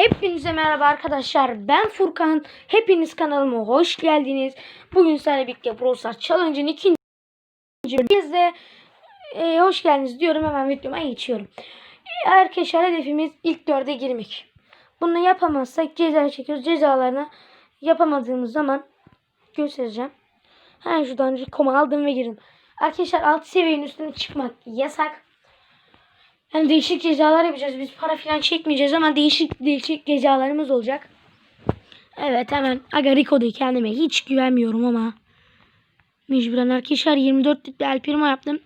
Hepinize merhaba arkadaşlar. Ben Furkan. Hepiniz kanalıma hoş geldiniz. Bugün sizlerle birlikte Brawl Challenge'ın ikinci bölümünde e, hoş geldiniz diyorum. Hemen videoma geçiyorum. E, arkadaşlar hedefimiz ilk dörde girmek. Bunu yapamazsak ceza çekiyoruz. Cezalarını yapamadığımız zaman göstereceğim. Hemen şuradan koma aldım ve girdim. Arkadaşlar 6 seviyenin üstüne çıkmak yasak. Hem değişik cezalar yapacağız. Biz para falan çekmeyeceğiz ama değişik değişik cezalarımız olacak. Evet hemen Aga Rico'da kendime hiç güvenmiyorum ama. Mecburen arkadaşlar 24 litre El Primo yaptım.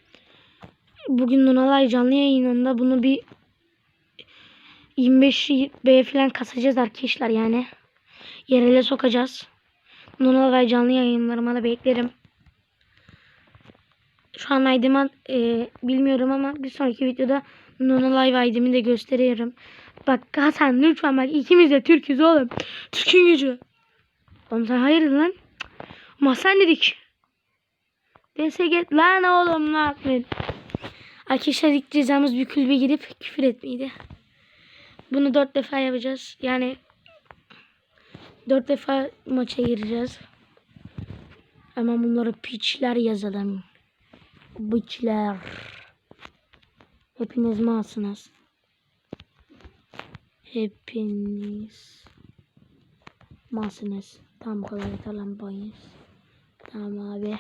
Bugün Nonalay canlı yayınında bunu bir 25 B falan kasacağız arkadaşlar yani. Yerele sokacağız. Nonalay canlı yayınlarıma da beklerim. Şu an ID'mi e, bilmiyorum ama bir sonraki videoda Nona Live ID'mi de gösteriyorum. Bak Hasan lütfen bak ikimiz de Türk'üz oğlum. Türk'ün gücü. Oğlum sen hayırdır lan? Ama sen dedik. Dese git lan oğlum ne yapmayın. Arkadaşlar ilk cezamız bir kulübe girip küfür etmeydi. Bunu dört defa yapacağız. Yani dört defa maça gireceğiz. Ama bunları piçler yazalım. Bıçlar. Hepiniz malsınız. Hepiniz malsınız. Tam bu kadar yeter lan. Tamam abi.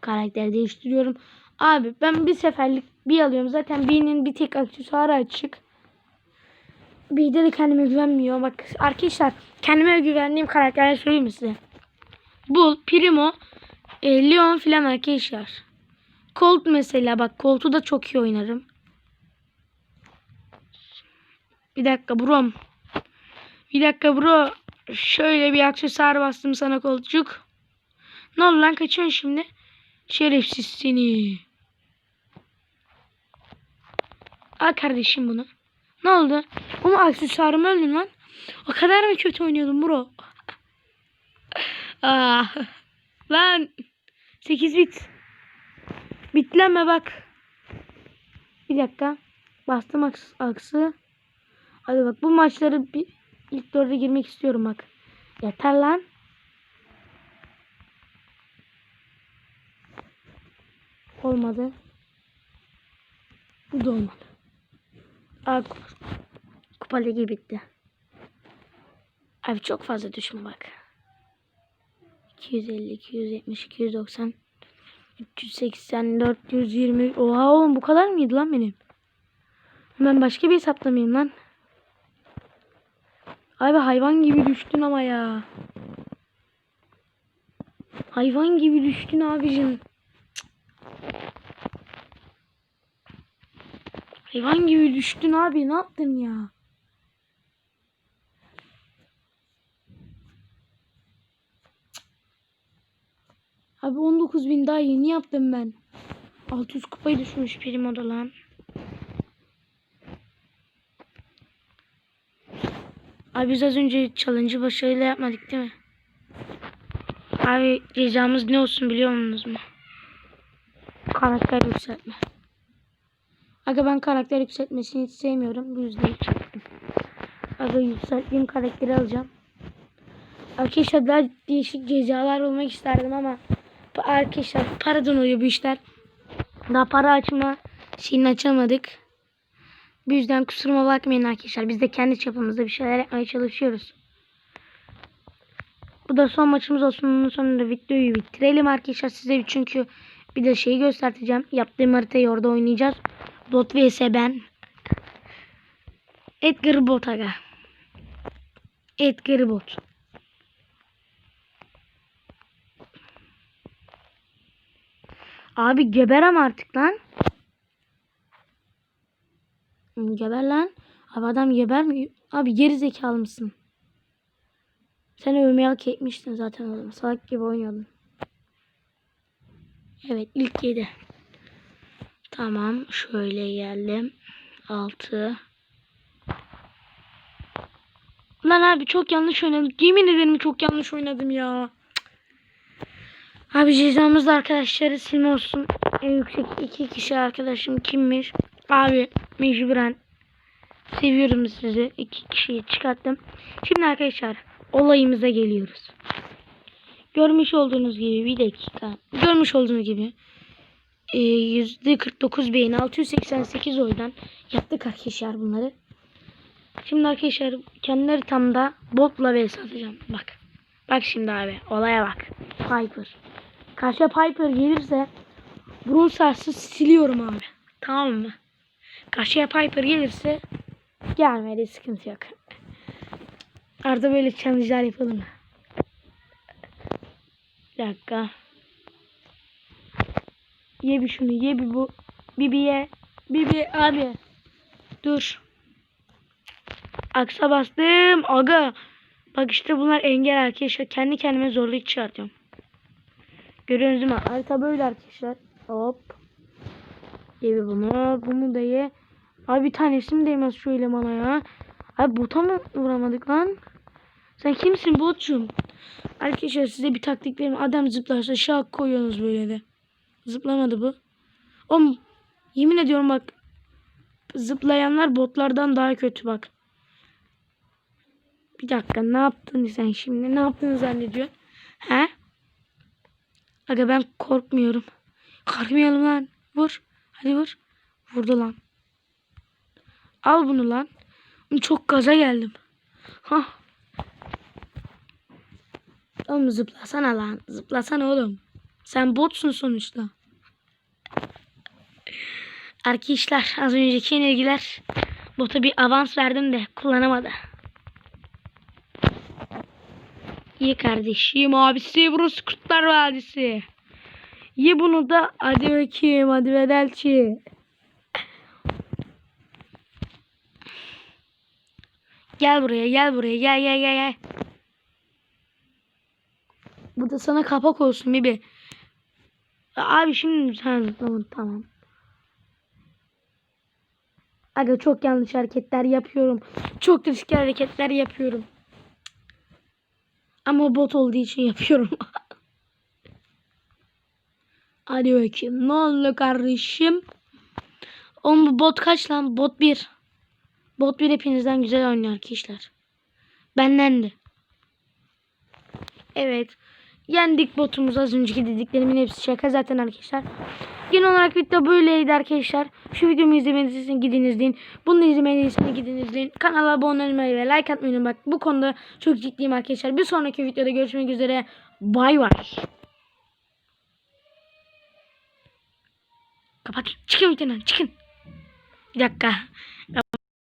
Karakter değiştiriyorum. Abi ben bir seferlik bir alıyorum. Zaten birinin bir tek aksesuarı açık. Bir de, kendime güvenmiyor. Bak arkadaşlar kendime güvendiğim karakterleri söyleyeyim size. Bull, Primo, e, Leon filan arkadaşlar. Colt mesela bak Colt'u da çok iyi oynarım. Bir dakika brom. Bir dakika bro. Şöyle bir aksesuar bastım sana kolcuk. Ne oldu lan kaçıyorsun şimdi? Şerefsiz seni. Al kardeşim bunu. Ne oldu? Ama aksesuarım öldü lan. O kadar mı kötü oynuyordum bro? ah. Lan. 8 bit. Bitleme bak. Bir dakika. Bastım aks aksı. Hadi bak bu maçları bir ilk dörde girmek istiyorum bak. Yeter lan. Olmadı. Bu da olmadı. Aa, kupa ligi bitti. Abi çok fazla düşme bak. 250, 270, 290, 380, 420. Oha oğlum bu kadar mıydı lan benim? Ben başka bir hesaplamayayım lan. Abi hayvan gibi düştün ama ya. Hayvan gibi düştün abicim. Hayvan gibi düştün abi ne yaptın ya? Abi 19 bin daha yeni yaptım ben. 600 kupayı düşmüş Primo'da lan. Abi biz az önce challenge'ı başarıyla yapmadık değil mi? Abi cezamız ne olsun biliyor musunuz mu? Karakter yükseltme. Aga ben karakter yükseltmesini hiç sevmiyorum. Bu yüzden çektim. Aga yükselttiğim karakteri alacağım. Arkadaşlar daha değişik cezalar olmak isterdim ama arkadaşlar paradan oluyor bu işler. Daha para açma şeyini açamadık. Bu yüzden kusuruma bakmayın arkadaşlar. Biz de kendi çapımızda bir şeyler yapmaya çalışıyoruz. Bu da son maçımız olsun. Bunun sonunda videoyu bitirelim arkadaşlar. Size çünkü bir de şeyi göstereceğim. Yaptığım haritayı orada oynayacağız. Bot vs ben. Edgar Bot aga. Edgar Bot. Abi geberem artık lan. Geber lan. Abi adam geber mi? Abi geri zekalı mısın? Sen övmeyi hak etmiştin zaten oğlum. Salak gibi oynuyordun. Evet ilk yedi. Tamam şöyle geldim. Altı. Lan abi çok yanlış oynadım. Yemin ederim çok yanlış oynadım ya. Abi cezamız da arkadaşları silme olsun. En yüksek iki kişi arkadaşım kimmiş? Abi mecburen Seviyorum sizi. İki kişiyi çıkarttım. Şimdi arkadaşlar olayımıza geliyoruz. Görmüş olduğunuz gibi bir dakika. Görmüş olduğunuz gibi e, %49 beğeni 688 oydan yaptık arkadaşlar bunları. Şimdi arkadaşlar kendileri tam da botla vs atacağım. Bak. Bak şimdi abi olaya bak. Piper. Karşıya Piper gelirse Brawl Stars'ı siliyorum abi. Tamam mı? Karşıya Piper gelirse gelmedi sıkıntı yok. Arada böyle challenge'lar yapalım. Bir dakika. Ye bir şunu ye bir bu. Bibi ye. Bibi abi. Dur. Aksa bastım. Aga. Bak işte bunlar engel arkadaşlar. Kendi kendime zorluk çıkartıyorum. Görüyorsunuz değil mi? Harita böyle arkadaşlar. Hop. Ye bunu. Bunu da ye. Abi bir tanesi mi değmez şu elemana ya? Abi bota mı vuramadık lan? Sen kimsin botçum? Arkadaşlar size bir taktik vereyim. Adam zıplarsa şak koyuyorsunuz böyle de. Zıplamadı bu. Oğlum yemin ediyorum bak. Zıplayanlar botlardan daha kötü bak. Bir dakika ne yaptın sen şimdi? Ne yaptığını zannediyorsun? He? Aga ben korkmuyorum. Korkmayalım lan. Vur. Hadi vur. Vurdu lan. Al bunu lan. Çok gaza geldim. Hah. Oğlum zıplasana lan. Zıplasana oğlum. Sen botsun sonuçta. Arkadaşlar az önceki yenilgiler bota bir avans verdim de kullanamadı. İyi kardeşim abisi burası Kurtlar Vadisi. Ye bunu da hadi bakayım hadi bedelçi. Gel buraya gel buraya gel gel gel gel. Bu da sana kapak olsun Bibi. Abi şimdi sen tamam tamam. Aga çok yanlış hareketler yapıyorum. Çok riskli hareketler yapıyorum. Ama bot olduğu için yapıyorum. Hadi bakayım. Ne oldu kardeşim? Oğlum bu bot kaç lan? Bot 1. Bot 1 hepinizden güzel oynuyor arkadaşlar. Benden de. Evet. Yendik botumuzu az önceki dediklerimin hepsi şaka zaten arkadaşlar. Genel olarak video böyleydi arkadaşlar. Şu videomu izlemeniz için gidin izleyin. Bunu izlemeniz için gidin izleyin. Kanala abone olmayı ve like atmayı unutmayın. Bak bu konuda çok ciddiyim arkadaşlar. Bir sonraki videoda görüşmek üzere. Bay bay. Kapat. Çıkın videodan çıkın. Bir dakika.